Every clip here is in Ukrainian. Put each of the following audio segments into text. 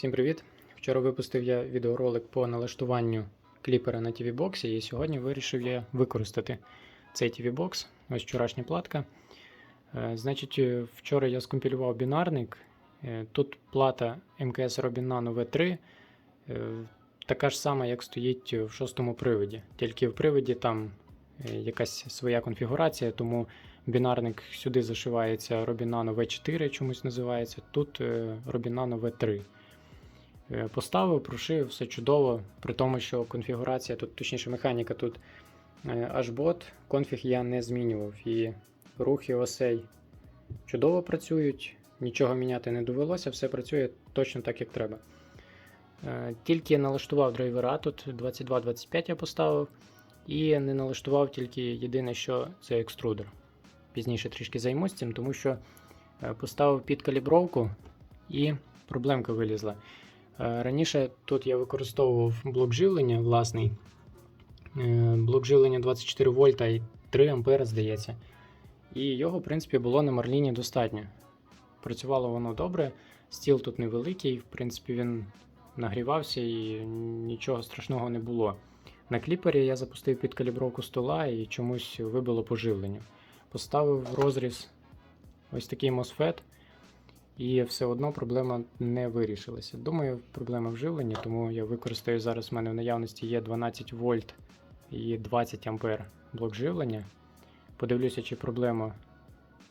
Всім привіт! Вчора випустив я відеоролик по налаштуванню кліпера на TV боксі і сьогодні вирішив я використати цей TV бокс. Ось вчорашня платка. Е, Значить, е, вчора я скомпілював бінарник. Е, Тут плата МКС Robin Nano V3, е, така ж сама, як стоїть в шостому приводі. Тільки в приводі там якась своя конфігурація, тому бінарник сюди зашивається Robin Nano V4, чомусь називається. Тут Robin Nano V3. Е, Поставив, прошив, все чудово, при тому, що конфігурація, тут, точніше, механіка тут е, HBot, конфіг я не змінював. І рухи осей чудово працюють, нічого міняти не довелося, все працює точно так, як треба. Е, Тільки налаштував драйвера, тут 22-25 я поставив, і не налаштував тільки єдине, що це екструдер. Пізніше трішки займусь цим, тому що е, поставив під калібровку і проблемка вилізла. Е, Раніше тут я використовував блок живлення власний. Е, Блок живлення 24 вольта і 3 ампера, здається. І його, в принципі, було на Марліні достатньо. Працювало воно добре, стіл тут невеликий, в принципі, він нагрівався і нічого страшного не було. На кліпері я запустив під калібровку стола і чомусь вибило поживлення. Поставив розріз ось такий MOSFET, і все одно проблема не вирішилася. Думаю, проблема в живленні, тому я використаю зараз. У мене в наявності є 12 вольт і 20 ампер блок живлення. Подивлюся, чи проблема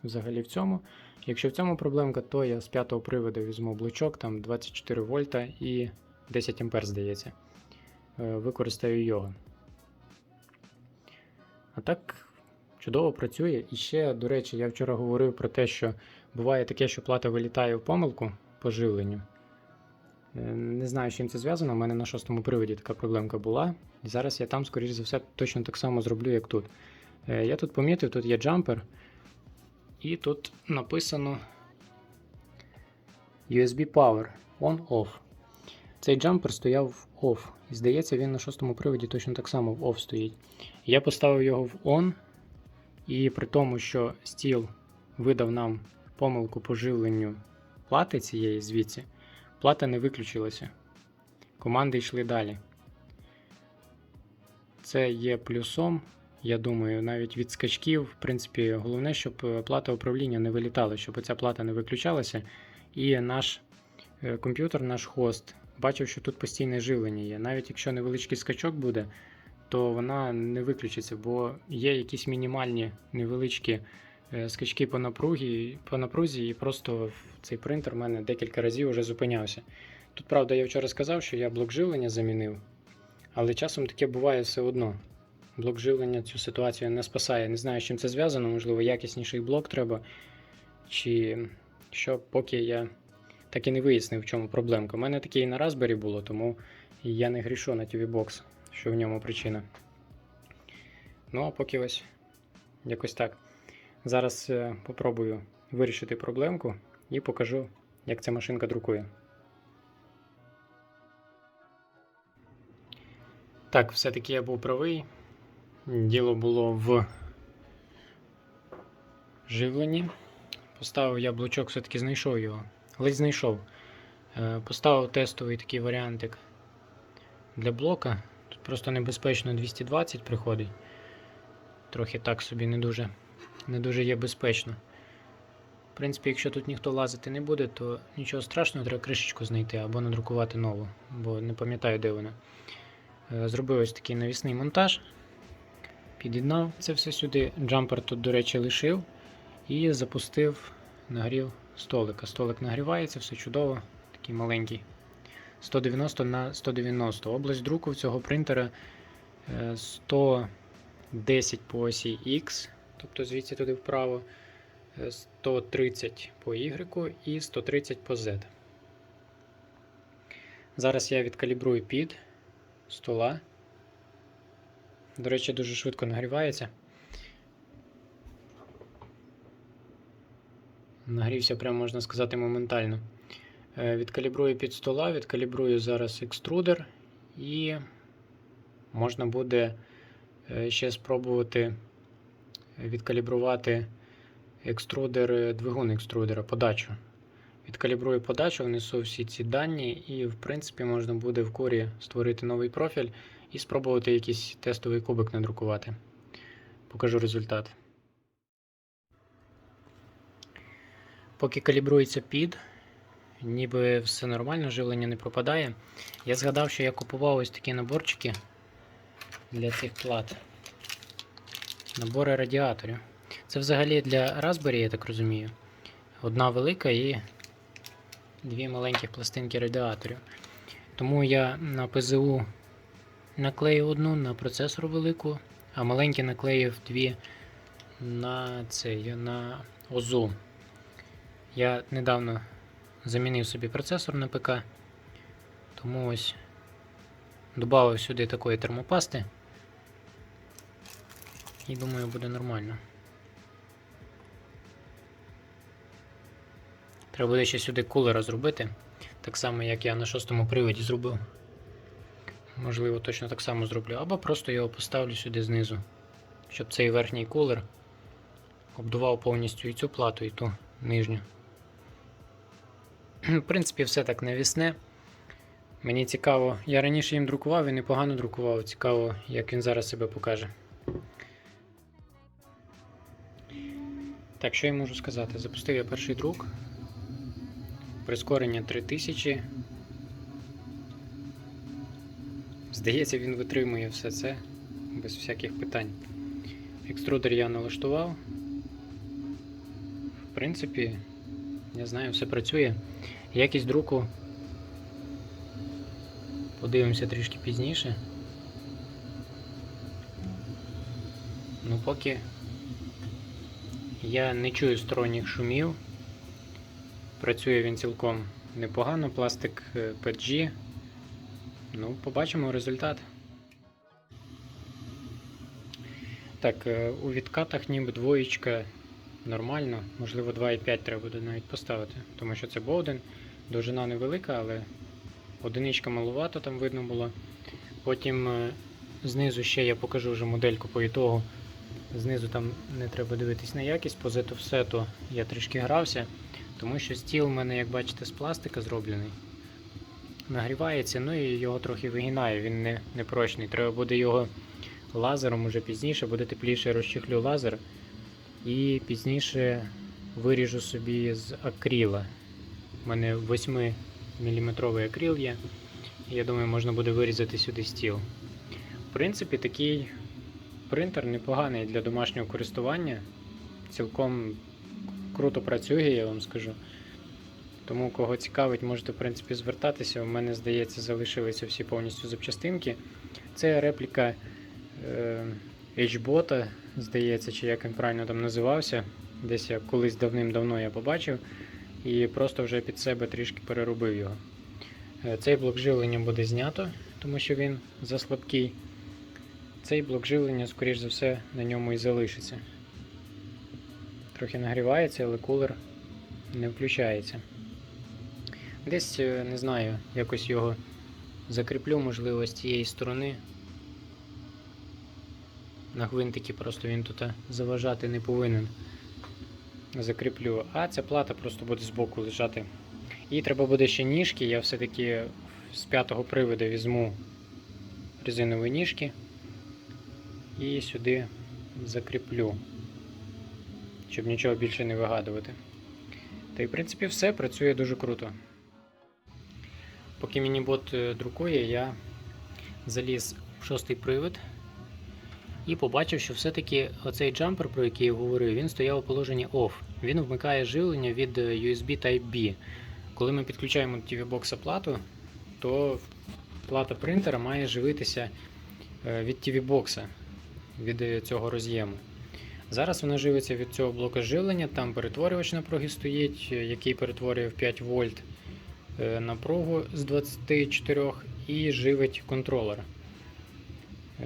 взагалі в цьому. Якщо в цьому проблемка, то я з п'ятого приводу візьму блочок, там 24 вольта і 10 ампер, здається. Е, Використаю його. А так, чудово працює. І ще, до речі, я вчора говорив про те, що буває таке, що плата вилітає в помилку по живленню. Е, Не знаю, з чим це зв'язано. У мене на шостому приводі така проблемка була. І зараз я там, скоріш за все, точно так само зроблю, як тут. Е, Я тут помітив, тут є джампер, і тут написано USB Power On-Off. Цей джампер стояв в OFF. І здається, він на шостому приводі точно так само в OFF стоїть. Я поставив його в ON, і при тому, що стіл видав нам помилку по живленню плати цієї звідси, плата не виключилася. Команди йшли далі. Це є плюсом, я думаю, навіть від скачків, в принципі, головне, щоб е, плата управління не вилітала, щоб ця плата не виключалася. І наш е, комп'ютер, наш хост, бачив, що тут постійне живлення є. Навіть якщо невеличкий скачок буде, то вона не виключиться, бо є якісь мінімальні невеличкі скачки по напругі, по напрузі, і просто цей принтер в мене декілька разів вже зупинявся. Тут, правда, я вчора сказав, що я блок живлення замінив, але часом таке буває все одно. Блок живлення цю ситуацію не спасає. Не знаю, з чим це зв'язано, можливо, якісніший блок треба. Чи що, поки я так і не вияснив, в чому проблемка. У мене таке і на Raspberry було, тому я не грішу на TV Box, що в ньому причина. Ну, а поки ось якось так. Зараз е, попробую вирішити проблемку і покажу, як ця машинка друкує. Так, все-таки я був правий. Діло було в живленні. Поставив я блочок, все-таки знайшов його. Ледь знайшов. Е, Поставив тестовий такий варіантик для блока. Тут просто небезпечно 220 приходить. Трохи так собі не дуже, не дуже є безпечно. В принципі, якщо тут ніхто лазити не буде, то нічого страшного, треба кришечку знайти або надрукувати нову, бо не пам'ятаю, де вона. Е, Зробив ось такий навісний монтаж. Під'єднав це все сюди. Джампер тут, до речі, лишив і запустив нагрів столика. Столик нагрівається, все чудово, такий маленький. 190 на 190. Область друку в цього принтера е, 110 по осі X, тобто звідси туди вправо, е, 130 по Y і 130 по Z. Зараз я відкалібрую під стола. До речі, дуже швидко нагрівається. Нагрівся, прямо можна сказати, моментально. Е, Відкалібрую під стола, відкалібрую зараз екструдер, і можна буде е, ще спробувати відкалібрувати екструдер, двигун екструдера, подачу. відкалібрую подачу, внесу всі ці дані, і, в принципі, можна буде в корі створити новий профіль і спробувати якийсь тестовий кубик надрукувати. Покажу результат. Поки калібрується під, ніби все нормально, живлення не пропадає. Я згадав, що я купував ось такі наборчики для цих плат. Набори радіаторів. Це взагалі для Raspberry, я так розумію. Одна велика і дві маленьких пластинки радіаторів. Тому я на ПЗУ наклеїв одну на процесор велику, а маленькі наклеїв дві на цей, на ОЗУ. Я недавно замінив собі процесор на ПК, тому ось додав сюди такої термопасти. І думаю, буде нормально. Треба буде ще сюди кулера зробити. Так само, як я на шостому приводі зробив. Можливо, точно так само зроблю. Або просто його поставлю сюди знизу. Щоб цей верхній кулер обдував повністю і цю плату, і ту нижню. В принципі, все так навісне. Мені цікаво, я раніше їм друкував і непогано друкував. Цікаво, як він зараз себе покаже. Так, що я можу сказати? Запустив я перший друк. Прискорення 3000. Здається, він витримує все це без всяких питань. Екструдер я налаштував. В принципі, я знаю, все працює. Якість друку подивимося трішки пізніше. Ну, поки я не чую сторонніх шумів. Працює він цілком непогано, пластик е, PG. Ну, побачимо результат. Так, е, у відкатах ніби двоєчка нормально, можливо 2,5 треба буде навіть поставити, тому що це Bowden, довжина невелика, але одиничка малувато там видно було. Потім е, знизу ще я покажу вже модельку по ітогу. Знизу там не треба дивитись на якість, по зетофсету я трішки грався, тому що стіл у мене, як бачите, з пластика зроблений. Нагрівається, ну і його трохи вигинає, він не, не прочний. Треба буде його лазером уже пізніше, буде тепліше розчехлю лазер. І пізніше виріжу собі з акріла. У мене 8 мм акрил є. Я думаю, можна буде вирізати сюди стіл. В принципі, такий принтер непоганий для домашнього користування. Цілком круто працює, я вам скажу. Тому, кого цікавить, можете в принципі звертатися. У мене, здається, залишилися всі повністю запчастинки. Це репліка е, H-бота, здається, чи як він правильно там називався. Десь я колись давним-давно я побачив і просто вже під себе трішки переробив його. Е, Цей блок живлення буде знято, тому що він заслабкий. Цей блок живлення, скоріш за все, на ньому і залишиться. Трохи нагрівається, але кулер не включається. Десь, е, не знаю, якось його закріплю, можливо, з цієї сторони. На гвинтики просто він тут заважати не повинен. Закріплю. А ця плата просто буде збоку лежати. І треба буде ще ніжки. Я все-таки з п'ятого приводу візьму резинові ніжки і сюди закріплю, щоб нічого більше не вигадувати. Та й в принципі все працює дуже круто. Поки мінібот е, друкує, я заліз в шостий привид і побачив, що все-таки оцей джампер, про який я говорив, він стояв у положенні OFF. Він вмикає живлення від е, USB Type-B. Коли ми підключаємо TV-Box плату, то плата принтера має живитися е, від TV-Box, від цього роз'єму. Зараз вона живиться від цього блока живлення, там перетворювач напруги стоїть, який перетворює в 5 вольт е, напругу з 24 і живить контролер. Е,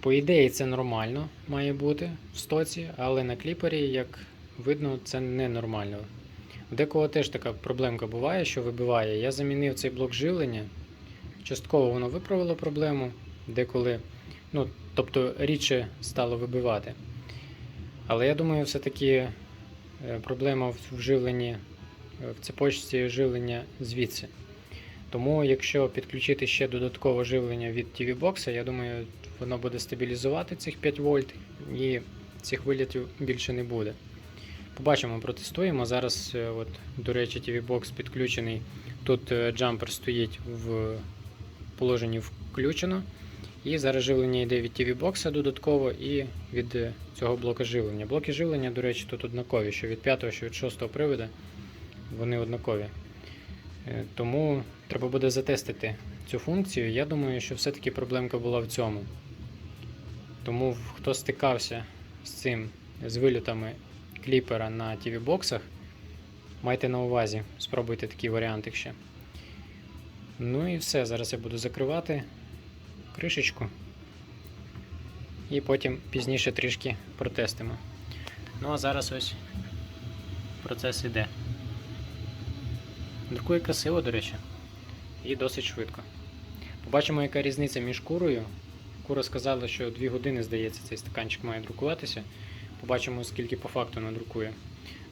По ідеї, це нормально має бути в стоці, але на кліпері, як видно, це ненормально. В декого теж така проблемка буває, що вибиває. Я замінив цей блок живлення. Частково воно виправило проблему, деколи, ну, тобто рідше стало вибивати. Але я думаю, все-таки е, проблема в живленні е, в цепочці живлення звідси. Тому, якщо підключити ще додаткове живлення від TV Box, я думаю, воно буде стабілізувати цих 5 вольт і цих вилітів більше не буде. Побачимо, протестуємо. Зараз, е, от, до речі, TV Box підключений. Тут джампер стоїть в положенні включено. І зараз живлення йде від TV Box додатково і від е, цього блока живлення. Блоки живлення, до речі, тут однакові, що від 5, що від 6 приводу, вони однакові. Е, Тому треба буде затестити цю функцію. Я думаю, що все-таки проблемка була в цьому. Тому хто стикався з цим, з вильотами кліпера на TV боксах, майте на увазі, спробуйте такий варіант ще. Ну і все, зараз я буду закривати кришечку. І потім пізніше трішки протестимо. Ну а зараз ось процес іде. Друкує красиво, до речі, і досить швидко. Побачимо, яка різниця між курою. Кура сказала, що 2 години, здається, цей стаканчик має друкуватися. Побачимо, скільки по факту надрукує.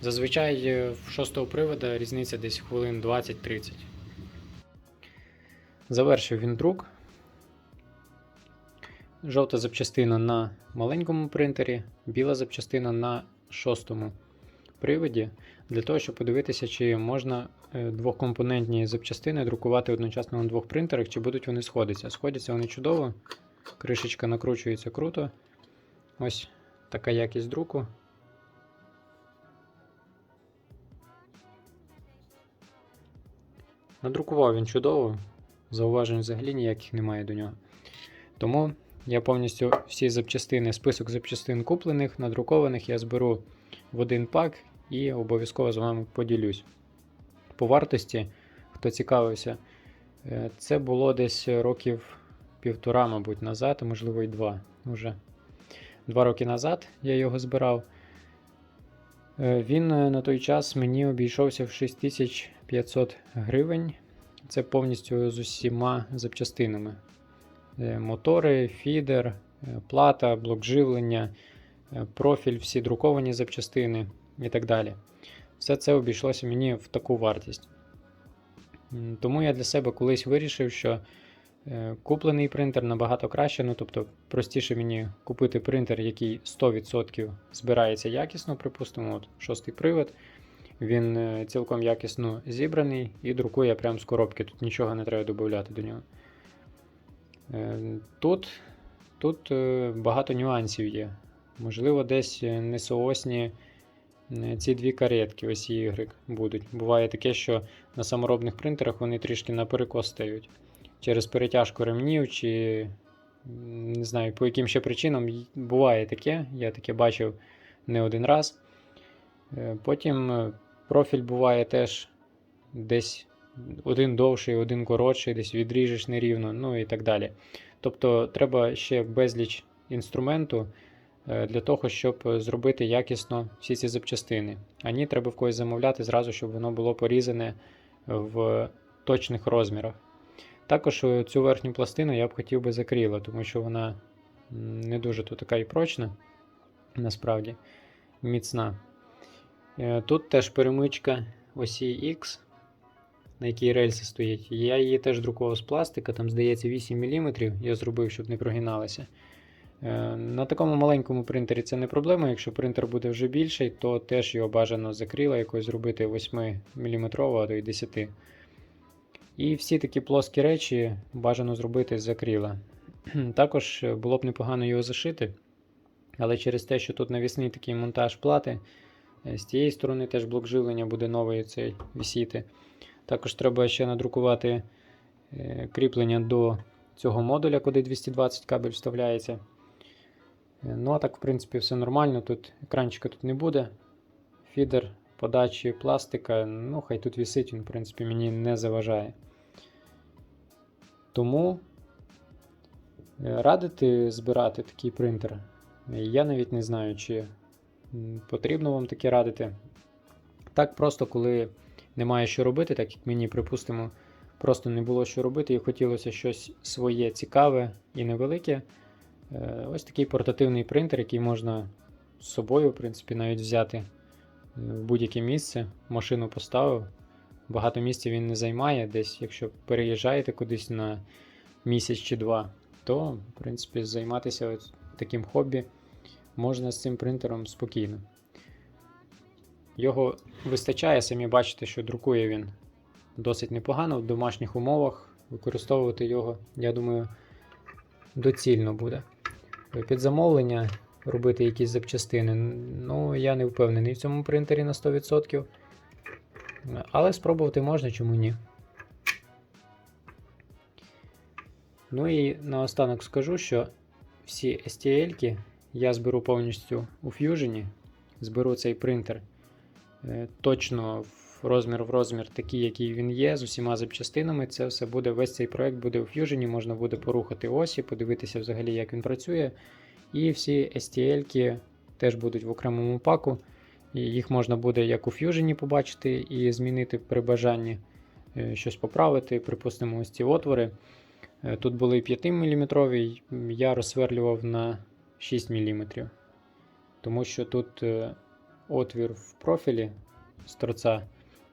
Зазвичай е, в шостого привода різниця десь хвилин 20-30. Завершив він друк. Жовта запчастина на маленькому принтері, біла запчастина на шостому приводі. Для того, щоб подивитися, чи можна е, двохкомпонентні запчастини друкувати одночасно на двох принтерах, чи будуть вони сходитися. Сходяться вони чудово. Кришечка накручується круто. Ось така якість друку. Надрукував він чудово, зауважень взагалі ніяких немає до нього. Тому я повністю всі запчастини, список запчастин куплених, надрукованих я зберу в один пак і обов'язково з вами поділюсь. По вартості, хто цікавився, е, це було десь років півтора, мабуть, назад, а можливо і два. Уже два роки назад я його збирав. Е, Він е, на той час мені обійшовся в 6500 гривень. Це повністю з усіма запчастинами. Е, Мотори, фідер, е, плата, блок живлення, е, профіль, всі друковані запчастини і так далі. Все це обійшлося мені в таку вартість. Тому я для себе колись вирішив, що куплений принтер набагато краще. Ну, тобто, простіше мені купити принтер, який 100% збирається якісно, припустимо, от шостий привод. Він цілком якісно зібраний і друкує прямо з коробки. Тут нічого не треба додати до нього. Е, Тут, тут е, багато нюансів є. Можливо, десь е, несоосні ці дві каретки, ось Y будуть. Буває таке, що на саморобних принтерах вони трішки наперекос стають. Через перетяжку ремнів чи не знаю, по яким ще причинам буває таке, я таке бачив не один раз. Потім профіль буває теж десь один довший, один коротший, десь відріжеш нерівно, ну і так далі. Тобто треба ще безліч інструменту е, для того, щоб зробити якісно всі ці запчастини. Ані треба в когось замовляти зразу, щоб воно було порізане в точних розмірах. Також е, цю верхню пластину я б хотів би закрила, тому що вона не дуже тут така і прочна, насправді міцна. Е, Тут теж перемичка осі X, на якій рельси стоять. Я її теж друкував з пластика, там, здається, 8 мм я зробив, щоб не прогиналася. Е, На такому маленькому принтері це не проблема. Якщо принтер буде вже більший, то теж його бажано закрила якось зробити 8 мм, а то й 10 І всі такі плоскі речі бажано зробити з акрила. Також е, було б непогано його зашити, але через те, що тут навісний такий монтаж плати, е, з тієї сторони теж блок живлення буде новий цей висіти. Також треба ще надрукувати е, кріплення до цього модуля, куди 220 кабель вставляється. Е, Ну, а так, в принципі, все нормально. Тут екранчика тут не буде. Фідер подачі пластика, ну, хай тут висить, він, в принципі, мені не заважає. Тому е, радити збирати такий принтер. Я навіть не знаю, чи потрібно вам таке радити. Так просто, коли немає що робити, так як мені, припустимо, просто не було що робити і хотілося щось своє цікаве і невелике. Е, Ось такий портативний принтер, який можна з собою, в принципі, навіть взяти е, в будь-яке місце. Машину поставив, багато місця він не займає. Десь, якщо переїжджаєте кудись на місяць чи два, то, в принципі, займатися от таким хобі можна з цим принтером спокійно. Його вистачає, самі бачите, що друкує він досить непогано в домашніх умовах. Використовувати його, я думаю, доцільно буде. Під замовлення робити якісь запчастини. Ну, я не впевнений в цьому принтері на 100%. Але спробувати можна, чому ні. Ну і наостанок скажу, що всі STL-ки я зберу повністю у Fusion, зберу цей принтер точно в розмір в розмір такий, який він є, з усіма запчастинами. Це все буде, весь цей проект буде у Fusion, можна буде порухати осі, подивитися взагалі, як він працює. І всі STL-ки теж будуть в окремому паку. І їх можна буде як у Fusion побачити і змінити при бажанні е, щось поправити. Припустимо, ось ці отвори. Е, Тут були 5 мм, я розсверлював на 6 мм. Тому що тут е, отвір в профілі з торця,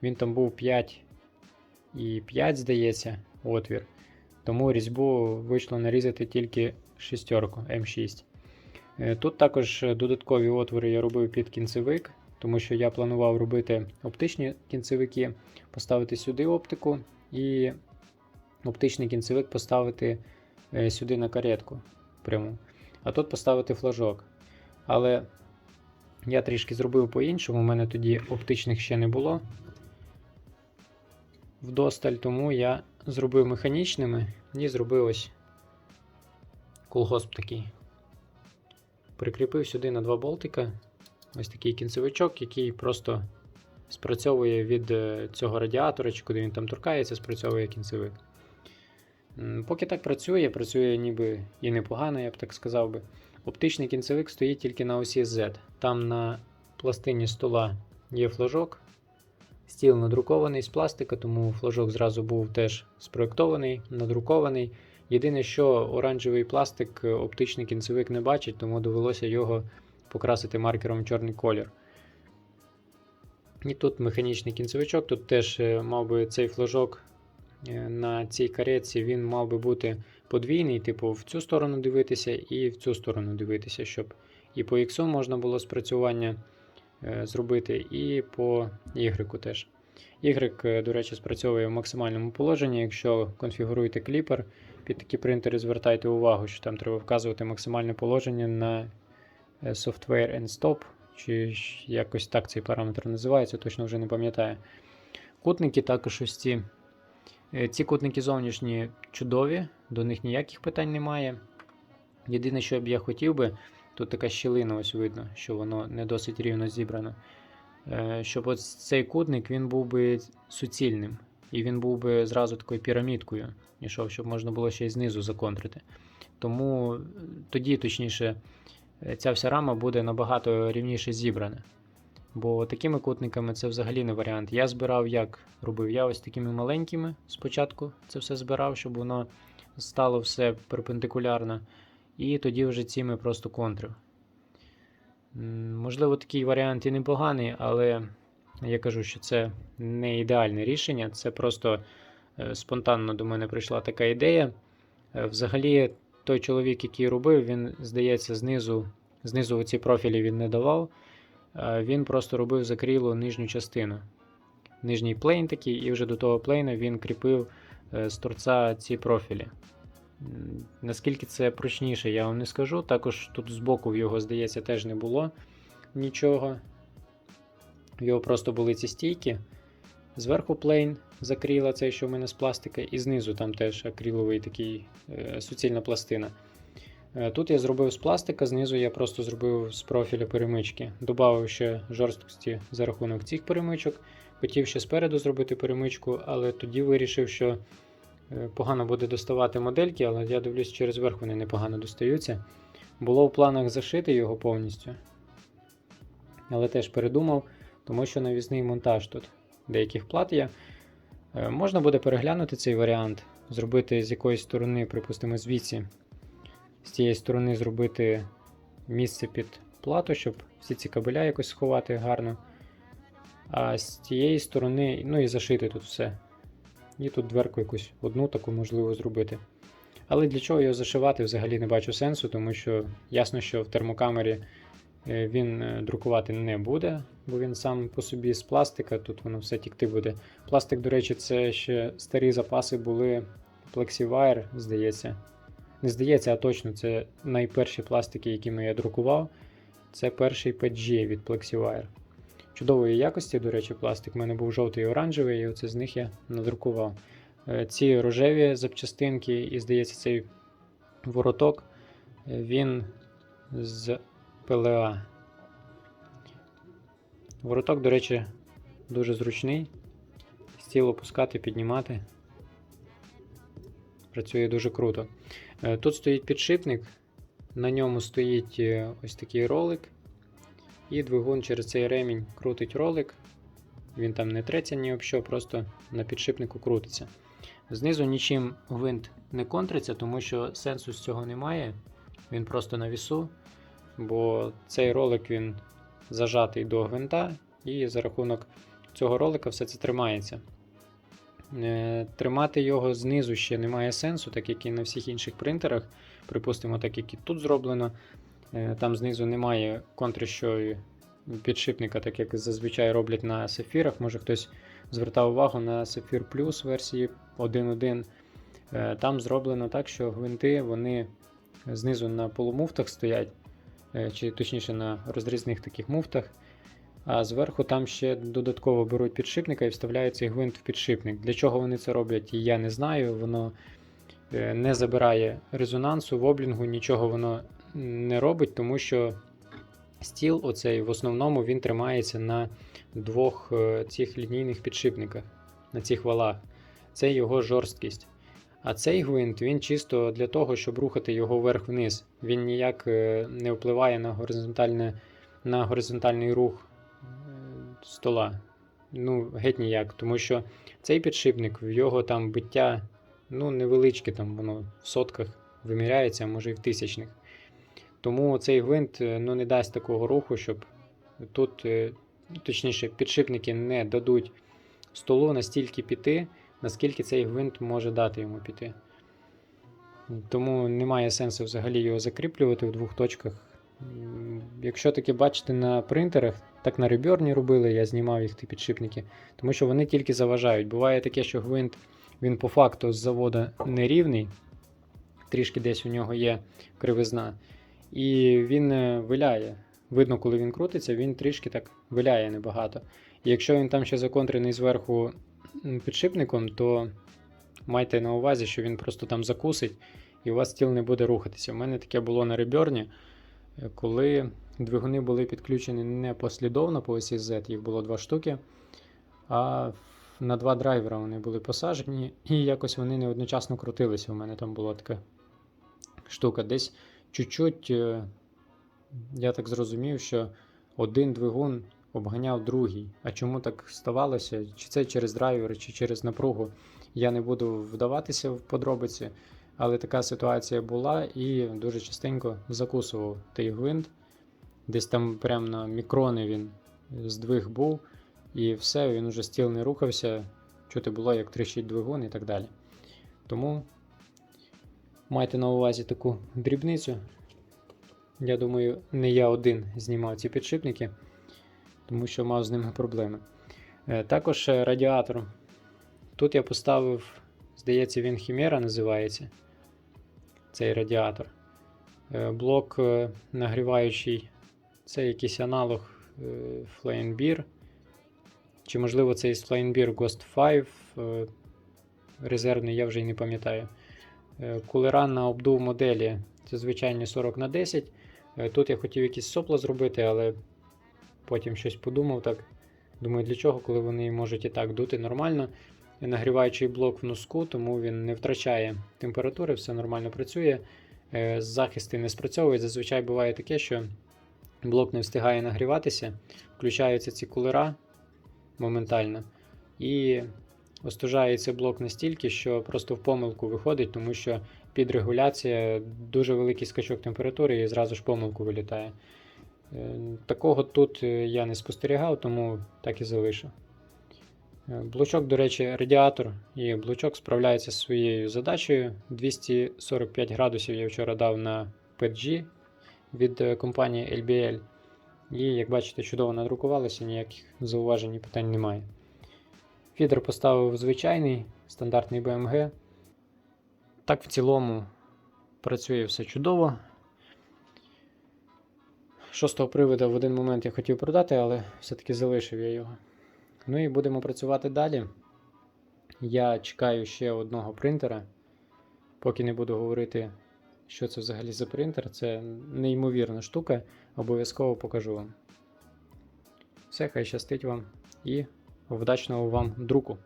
він там був 5 і 5, здається, отвір. Тому різьбу вийшло нарізати тільки шістерку М6. Е, Тут також додаткові отвори я робив під кінцевик, тому що я планував робити оптичні кінцевики, поставити сюди оптику і оптичний кінцевик поставити е, сюди на каретку пряму. А тут поставити флажок. Але я трішки зробив по-іншому, у мене тоді оптичних ще не було. Вдосталь, тому я зробив механічними і зробив ось колгосп такий. Прикріпив сюди на два болтика ось такий кінцевичок, який просто спрацьовує від е, цього радіатора, чи куди він там торкається, спрацьовує кінцевик. Поки так працює, працює ніби і непогано, я б так сказав би. Оптичний кінцевик стоїть тільки на осі Z. Там на пластині стола є флажок. Стіл надрукований з пластика, тому флажок зразу був теж спроєктований, надрукований. Єдине, що оранжевий пластик е, оптичний кінцевик не бачить, тому довелося його покрасити маркером чорний колір. І тут механічний кінцевичок, тут теж е, мав би цей флажок на цій кареці, він мав би бути подвійний, типу в цю сторону дивитися і в цю сторону дивитися, щоб і по X можна було спрацювання е, зробити, і по Y теж. Y, е, до речі, спрацьовує в максимальному положенні. Якщо конфігуруєте кліпер під такі принтери, звертайте увагу, що там треба вказувати максимальне положення на е, Software and Stop, чи якось так цей параметр називається, точно вже не пам'ятаю. Кутники також ось ці. Е, Ці кутники зовнішні чудові, до них ніяких питань немає. Єдине, що б я хотів би, тут така щілина, ось видно, що воно не досить рівно зібрано. Е, Щоб ось цей кутник він був би суцільним. І він був би зразу такою пірамідкою, ішов, щоб можна було ще й знизу законтрити. Тому е, тоді, точніше, ця вся рама буде набагато рівніше зібрана. Бо такими кутниками це взагалі не варіант. Я збирав як робив. Я ось такими маленькими спочатку це все збирав, щоб воно стало все перпендикулярно. І тоді вже цими просто контрив. Можливо, такий варіант і непоганий, але я кажу, що це не ідеальне рішення. Це просто е, спонтанно до мене прийшла така ідея. Е, Взагалі, той чоловік, який робив, він, здається, знизу, знизу ці профілі він не давав. Е, Він просто робив закрілу нижню частину. Нижній плейн такий, і вже до того плейна він кріпив е, з торця ці профілі. Наскільки це прочніше, я вам не скажу. Також тут збоку в його, здається, теж не було нічого. В його просто були ці стійки. Зверху плейн закріла цей, що в мене з пластика, і знизу там теж акриловий такий е, суцільна пластина. Е, Тут я зробив з пластика, знизу я просто зробив з профіля перемички. Добавив ще жорсткості за рахунок цих перемичок. Хотів ще спереду зробити перемичку, але тоді вирішив, що е, погано буде доставати модельки, але я дивлюсь, через верх вони непогано достаються. Було в планах зашити його повністю. Але теж передумав, тому що навісний монтаж тут деяких плат є. Е, Можна буде переглянути цей варіант, зробити з якоїсь сторони, припустимо, звідси з цієї сторони зробити місце під плату, щоб всі ці кабеля якось сховати гарно. А з тієї сторони, ну і зашити тут все. І тут дверку якусь одну таку можливо зробити. Але для чого його зашивати взагалі не бачу сенсу, тому що ясно, що в термокамері е, він е, друкувати не буде, бо він сам по собі з пластика, тут воно все тікти буде. Пластик, до речі, це ще старі запаси були Plexivire, здається. Не здається, а точно, це найперші пластики, якими я друкував. Це перший PG від Plexivire. Чудової якості, до речі, пластик. У мене був жовтий і оранжевий, і оце з них я надрукував. Е, Ці рожеві запчастинки, і здається, цей вороток е, він з ПЛА. Вороток, до речі, дуже зручний. Стіл опускати, піднімати. Працює дуже круто. Е, Тут стоїть підшипник, на ньому стоїть е, ось такий ролик, і двигун через цей ремінь крутить ролик. Він там не треться ні об що, просто на підшипнику крутиться. Знизу нічим гвинт не контриться, тому що сенсу з цього немає. Він просто на вісу, бо цей ролик він зажатий до гвинта, і за рахунок цього ролика все це тримається. Е, Тримати його знизу ще немає сенсу, так як і на всіх інших принтерах. Припустимо, так як і тут зроблено. Е, Там знизу немає контрищої підшипника, так як зазвичай роблять на сафірах. Може хтось звертав увагу на Sapphire Plus версії 1.1. Е, Там зроблено так, що гвинти вони знизу на полумуфтах стоять, чи точніше на розрізних таких муфтах. А зверху там ще додатково беруть підшипника і вставляють цей гвинт в підшипник. Для чого вони це роблять, я не знаю. Воно е, не забирає резонансу, воблінгу, нічого воно не робить, тому що стіл, оцей в основному він тримається на двох е, цих лінійних підшипниках, на цих валах. Це його жорсткість. А цей гвинт він чисто для того, щоб рухати його вверх-вниз. Він ніяк е, не впливає на, на горизонтальний рух стола. Ну, геть ніяк, тому що цей підшипник, в його там биття ну, невеличке, там воно в сотках виміряється, а може і в тисячних. Тому цей гвинт е, ну, не дасть такого руху, щоб тут, е, ну, точніше, підшипники не дадуть столу настільки піти, наскільки цей гвинт може дати йому піти. Тому немає сенсу взагалі його закріплювати в двох точках. Якщо таки бачите на принтерах, так на реберні робили, я знімав їх ті підшипники, тому що вони тільки заважають. Буває таке, що гвинт він по факту з заводу нерівний, трішки десь у нього є кривизна, і він е, виляє. Видно, коли він крутиться, він трішки так виляє небагато. І якщо він там ще законтрений зверху підшипником, то майте на увазі, що він просто там закусить і у вас стіл не буде рухатися. У мене таке було на реберні, коли двигуни були підключені не послідовно по осі Z, їх було два штуки, а на два драйвера вони були посаджені, і якось вони не одночасно крутилися. У мене там була така штука. Десь чуть-чуть е, я так зрозумів, що один двигун обганяв другий. А чому так ставалося? Чи це через драйвер, чи через напругу? Я не буду вдаватися в подробиці, але така ситуація була і дуже частенько закусував той гвинт. Десь там прямо на мікрони він здвиг був, і все, він уже стіл не рухався. Чути було, як тріщить двигун і так далі. Тому майте на увазі таку дрібницю. Я думаю, не я один знімав ці підшипники, тому що мав з ними проблеми. Е, Також е, радіатор. Тут я поставив, здається, він Хімера називається. Цей радіатор. Е, Блок е, нагріваючий, це якийсь аналог е, Beer. Чи, можливо, це із Flame Ghost 5 е, резервний, я вже й не пам'ятаю. Е, Кулера на обдув моделі це звичайні 40 на 10. Е, Тут я хотів якісь сопла зробити, але потім щось подумав так. Думаю, для чого, коли вони можуть і так дути нормально. Нагріваючий блок в носку, тому він не втрачає температури, все нормально працює. Е, Захисти не спрацьовують. Зазвичай буває таке, що блок не встигає нагріватися, включаються ці кулера моментально. І остужається блок настільки, що просто в помилку виходить, тому що підрегуляція, дуже великий скачок температури і зразу ж помилку вилітає. Е, Такого тут е, я не спостерігав, тому так і залишив. Е, Блочок, до речі, радіатор, і блочок справляється зі своєю задачею. 245 градусів я вчора дав на PG від е, компанії LBL. І, як бачите, чудово надрукувалося, ніяких зауважень і питань немає. Фідер поставив звичайний стандартний BMG. Так, в цілому працює все чудово. Шостого привода в один момент я хотів продати, але все-таки залишив я його. Ну і будемо працювати далі. Я чекаю ще одного принтера. Поки не буду говорити, що це взагалі за принтер. Це неймовірна штука. Обов'язково покажу вам. Все, хай щастить вам і вдачного вам друку.